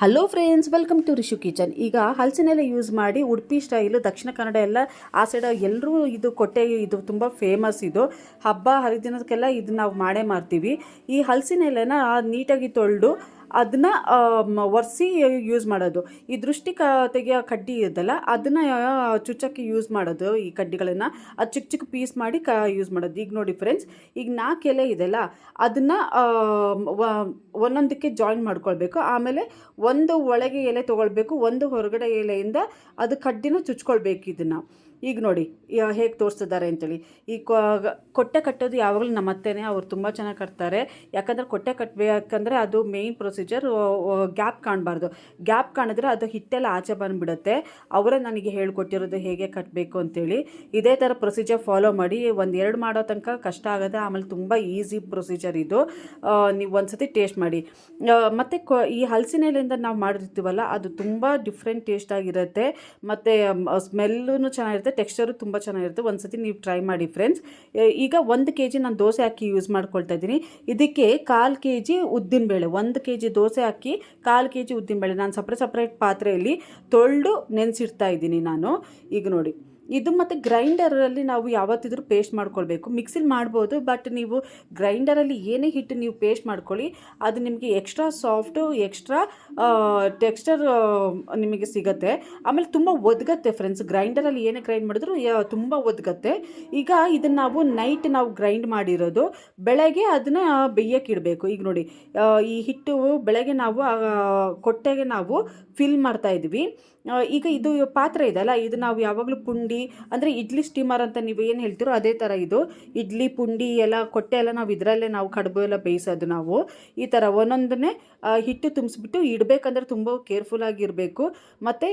Hello friends welcome to Rishu kitchen ಈಗ ಹಲಸಿನೆಲೆ use ಮಾಡಿ ಉಡುಪಿ ಸ್ಟೈಲು ದಕ್ಷಿಣ ಕನ್ನಡ ಎಲ್ಲ ಆ ಸೈಡ್ ಎಲ್ಲರೂ ಇದು ಕೊಟ್ಟೆ, ಇದು ತುಂಬ ಫೇಮಸ್ ಇದು. ಹಬ್ಬ ಹರಿದಿನಕ್ಕೆಲ್ಲ ಇದು ನಾವು ಮಾಡೇ ಮಾಡ್ತೀವಿ. ಈ ಹಲಸಿನೆಲೆನ ನೀಟಾಗಿ ತೊಳೆದು ಅದನ್ನ ಒರೆಸಿ ಯೂಸ್ ಮಾಡೋದು. ಈ ದೃಷ್ಟಿ ಕ ತೆಗೆಯೋ ಕಡ್ಡಿ ಇದೆಯಲ್ಲ ಅದನ್ನು ಚುಚ್ಚಕ್ಕೆ ಯೂಸ್ ಮಾಡೋದು ಈ ಕಡ್ಡಿಗಳನ್ನು. ಅದು ಚಿಕ್ಕ ಚಿಕ್ಕ ಪೀಸ್ ಮಾಡಿ ಕ ಯೂಸ್ ಮಾಡೋದು. ಈಗ ನೋಡಿ ಫ್ರೆಂಡ್ಸ್ ಈಗ ನಾಲ್ಕು ಎಲೆ ಇದೆಲ್ಲ, ಅದನ್ನು ಒಂದೊಂದಕ್ಕೆ ಜಾಯಿನ್ ಮಾಡ್ಕೊಳ್ಬೇಕು. ಆಮೇಲೆ ಒಂದು ಒಳಗೆ ಎಲೆ ತೊಗೊಳ್ಬೇಕು, ಒಂದು ಹೊರಗಡೆ ಎಲೆಯಿಂದ ಅದು ಕಡ್ಡಿನ ಚುಚ್ಕೊಳ್ಬೇಕು ಇದನ್ನು. ಈಗ ನೋಡಿ ಹೇಗೆ ತೋರಿಸ್ತಿದ್ದಾರೆ ಅಂತೇಳಿ. ಈ ಕೊಟ್ಟೆ ಕಟ್ಟೋದು ಯಾವಾಗಲೂ ನಮ್ಮ ಅತ್ತೆನೇ, ಅವ್ರು ತುಂಬ ಚೆನ್ನಾಗಿ ಕಟ್ತಾರೆ. ಯಾಕಂದರೆ ಕೊಟ್ಟೆ ಕಟ್ಟಬೇಕಂದ್ರೆ ಅದು ಮೇಯ್ನ್ ಪ್ರೊಸೀಜರ್ ಗ್ಯಾಪ್ ಕಾಣಬಾರ್ದು. ಗ್ಯಾಪ್ ಕಾಣಿದ್ರೆ ಅದು ಹಿಟ್ಟೆಲ್ಲ ಆಚೆ ಬಂದುಬಿಡುತ್ತೆ. ಅವರೇ ನನಗೆ ಹೇಳ್ಕೊಟ್ಟಿರೋದು ಹೇಗೆ ಕಟ್ಟಬೇಕು ಅಂತೇಳಿ. ಇದೇ ಥರ ಪ್ರೊಸೀಜರ್ ಫಾಲೋ ಮಾಡಿ, ಒಂದು ಎರಡು ಮಾಡೋ ತನಕ ಕಷ್ಟ ಆಗುತ್ತೆ ಆಮೇಲೆ ತುಂಬ ಈಸಿ ಪ್ರೊಸೀಜರ್ ಇದು. ನೀವು ಒಂದ್ಸತಿ ಟೇಸ್ಟ್ ಮಾಡಿ. ಮತ್ತು ಕೊ, ಈ ಹಲಸಿನೆಲೆಯಿಂದ ನಾವು ಮಾಡಿರ್ತೀವಲ್ಲ, ಅದು ತುಂಬ ಡಿಫ್ರೆಂಟ್ ಟೇಸ್ಟ್ ಆಗಿರುತ್ತೆ. ಮತ್ತು ಸ್ಮೆಲ್ಲೂ ಚೆನ್ನಾಗಿರುತ್ತೆ. ಟೆಕ್ಸ್ಚರು ತುಂಬ ಚೆನ್ನಾಗಿರುತ್ತೆ. ಒಂದು ಸತಿ ನೀವು ಟ್ರೈ ಮಾಡಿ ಫ್ರೆಂಡ್ಸ್ ಈಗ ಒಂದು ಕೆ ಜಿ ನಾನು ದೋಸೆ ಹಾಕಿ ಯೂಸ್ ಮಾಡ್ಕೊಳ್ತಾ ಇದ್ದೀನಿ. ಇದಕ್ಕೆ ಕಾಲು ಕೆ ಜಿ ಉದ್ದಿನಬೇಳೆ, ಒಂದು ಕೆ ಜಿ ದೋಸೆ ಹಾಕಿ ಕಾಲು ಕೆ ಜಿ ಉದ್ದಿನಬೇಳೆ. ನಾನು ಸಪ್ರೇಟ್ ಸಪ್ರೇಟ್ ಪಾತ್ರೆಯಲ್ಲಿ ತೊಳೆದು ನೆನೆಸಿಡ್ತಾ ಇದ್ದೀನಿ ನಾನು. ಈಗ ನೋಡಿ. ಇದು ಮತ್ತು ಗ್ರೈಂಡರಲ್ಲಿ ನಾವು ಯಾವತ್ತಿದ್ರೂ ಪೇಸ್ಟ್ ಮಾಡ್ಕೊಳ್ಬೇಕು. ಮಿಕ್ಸಿಲಿ ಮಾಡ್ಬೋದು ಬಟ್ ನೀವು ಗ್ರೈಂಡರಲ್ಲಿ ಏನೇ ಹಿಟ್ಟು ನೀವು ಪೇಸ್ಟ್ ಮಾಡ್ಕೊಳ್ಳಿ, ಅದು ನಿಮಗೆ ಎಕ್ಸ್ಟ್ರಾ ಸಾಫ್ಟು ಎಕ್ಸ್ಟ್ರಾ ಟೆಕ್ಸ್ಚರ್ ನಿಮಗೆ ಸಿಗುತ್ತೆ. ಆಮೇಲೆ ತುಂಬ ಒದಗತ್ತೆ ಫ್ರೆಂಡ್ಸ್ ಗ್ರೈಂಡರಲ್ಲಿ ಏನೇ ಗ್ರೈಂಡ್ ಮಾಡಿದ್ರು ತುಂಬ ಒದಗತ್ತೆ. ಈಗ ಇದನ್ನು ನಾವು ನೈಟ್ ನಾವು ಗ್ರೈಂಡ್ ಮಾಡಿರೋದು, ಬೆಳಗ್ಗೆ ಅದನ್ನು ಇಡಬೇಕು. ಈಗ ನೋಡಿ ಈ ಹಿಟ್ಟು ಬೆಳಗ್ಗೆ ನಾವು ಕೊಟ್ಟೆಗೆ ನಾವು ಫಿಲ್ ಮಾಡ್ತಾ ಇದ್ವಿ. ಈಗ ಇದು ಪಾತ್ರೆ ಇದೆಯಲ್ಲ, ಇದು ನಾವು ಯಾವಾಗಲೂ ಪುಂಡಿ ಅಂದರೆ ಇಡ್ಲಿ ಸ್ಟೀಮರ್ ಅಂತ ನೀವು ಏನು ಹೇಳ್ತೀರೋ ಅದೇ ಥರ ಇದು. ಇಡ್ಲಿ, ಪುಂಡಿ ಎಲ್ಲ, ಕೊಟ್ಟೆ ಎಲ್ಲ ನಾವು ಇದರಲ್ಲೇ ನಾವು ಕಡುಬು ಎಲ್ಲ ಬೇಯಿಸೋದು ನಾವು. ಈ ಥರ ಒಂದೊಂದನ್ನೇ ಹಿಟ್ಟು ತುಂಬಿಸ್ಬಿಟ್ಟು ಇಡಬೇಕಂದ್ರೆ ತುಂಬ ಕೇರ್ಫುಲ್ ಆಗಿರಬೇಕು. ಮತ್ತು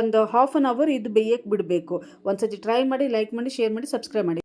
ಒಂದು ಹಾಫ್ ಆನ್ ಅವರ್ ಇದು ಬೇಯಕ್ಕೆ ಬಿಡಬೇಕು. ಒಂದು ಸತಿ ಟ್ರೈ ಮಾಡಿ, ಲೈಕ್ ಮಾಡಿ, ಶೇರ್ ಮಾಡಿ, ಸಬ್ಸ್ಕ್ರೈಬ್ ಮಾಡಿ.